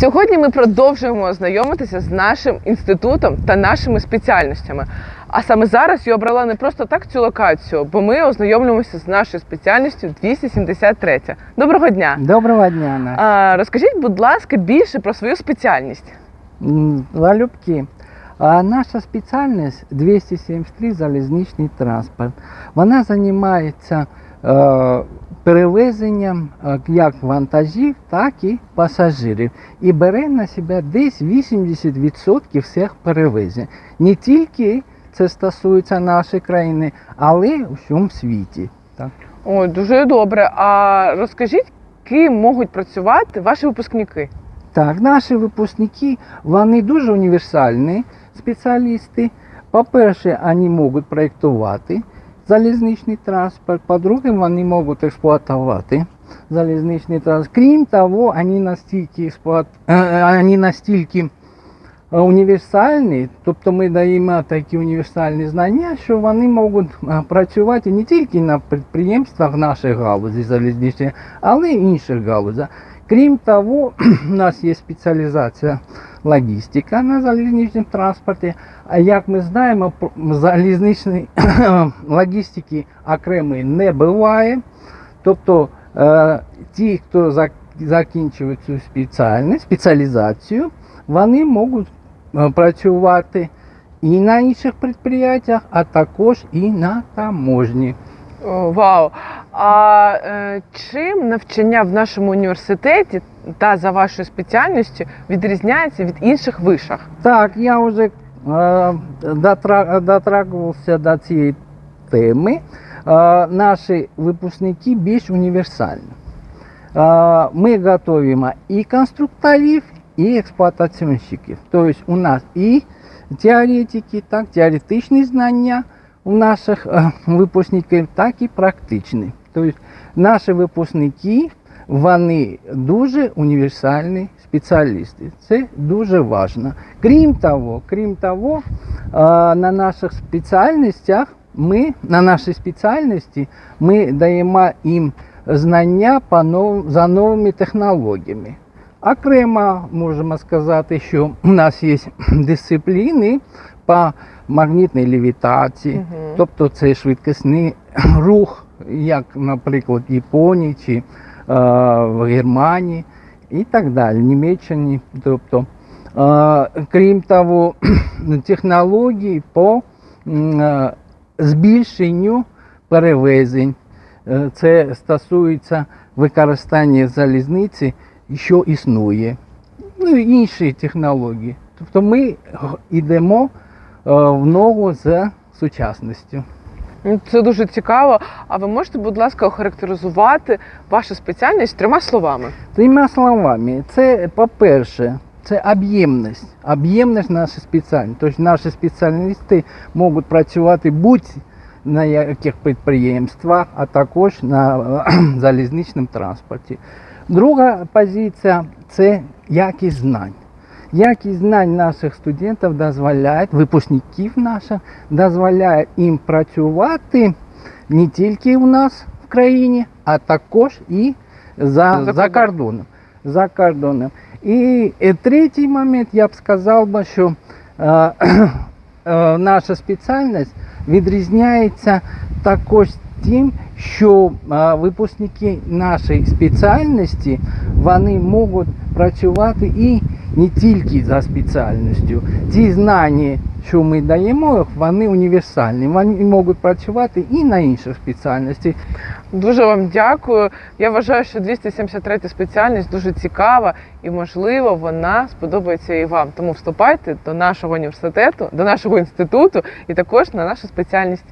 Сьогодні ми продовжуємо знайомитися з нашим інститутом та нашими спеціальностями. А саме зараз я обрала не просто так цю локацію, бо ми ознайомлюємося з нашою спеціальністю 273. Доброго дня! Доброго дня, Настя. А, розкажіть, будь ласка, більше про свою спеціальність. Залюбки. А наша спеціальність 273 залізничний транспорт. Вона займається е, перевезенням е, як вантажів, так і пасажирів. І бере на себе десь 80% всіх перевезень. Не тільки це стосується нашої країни, але й у всьому світі. Так. Ой, дуже добре. А розкажіть, ким можуть працювати ваші випускники? Так, наші випускники, вони дуже універсальні спеціалісти. По-перше, вони можуть проєктувати залізничний транспорт, по-друге, вони можуть експлуатувати залізничний транспорт. Крім того, вони настільки, експлуат... е, вони настільки е, універсальні, тобто ми даємо такі універсальні знання, що вони можуть е, працювати не тільки на підприємствах нашої галузі залізничної, але й інших галузях. Крім того, у нас є спеціалізація логістика на залізничному транспорті. А як ми знаємо, залізничної логістики окремої не буває. Тобто е, ті, хто закінчує цю спеціальність, спеціалізацію, вони можуть е, працювати і на інших підприємствах, а також і на таможні. Вау! А е, чим навчання в нашому університеті та за вашою спеціальністю відрізняється від інших вишах? Так, я вже е, дотрагувався до цієї теми. Е, наші випускники більш універсальні. Е, ми готуємо і конструкторів, і експлуатаційщиків. Тобто у нас і теоретики, так, теоретичні знання у наших е, випускників, так і практичні. Тобто наші випускники вони дуже універсальні спеціалісти. Це дуже важливо. Крім того, крім того, на наших спеціальностях ми на нашій спеціальності ми даємо їм знання по нов, за новими технологіями. Окремо можемо сказати, що у нас є дисципліни по магнітній левітації, Мгм. тобто це швидкісний рух, як, наприклад, в Японії чи в Германії і так далі, в Німеччині. Тобто, е, крім того, технології по е, збільшенню перевезень. Е, Це стосується використання залізниці, що існує. Ну і інші технології. Тобто ми йдемо е, в ногу з сучасністю. Це дуже цікаво. А ви можете, будь ласка, охарактеризувати вашу спеціальність трьома словами? Трьома словами, це, по-перше, це об'ємність. Об'ємність нашої спеціальності. Тобто наші спеціалісти можуть працювати будь на яких підприємствах, а також на залізничному транспорті. Друга позиція це якість знань. Якість знань наших студентів дозволяє, випускників наших, дозволяє їм працювати не тільки у нас в країні, а також і за, За за, кордоном. За кордоном. І, е, третій момент, я б сказав би, що е, е, наша спеціальність відрізняється також тим, що е, випускники нашої спеціальності вони можуть працювати і не тільки за спеціальністю. Ті знання, що ми даємо, вони універсальні. Вони можуть працювати і на інших спеціальностях. Дуже вам дякую. Я вважаю, що 273 спеціальність дуже цікава і, можливо, вона сподобається і вам. Тому вступайте до нашого університету, до нашого інституту і також на нашу спеціальність.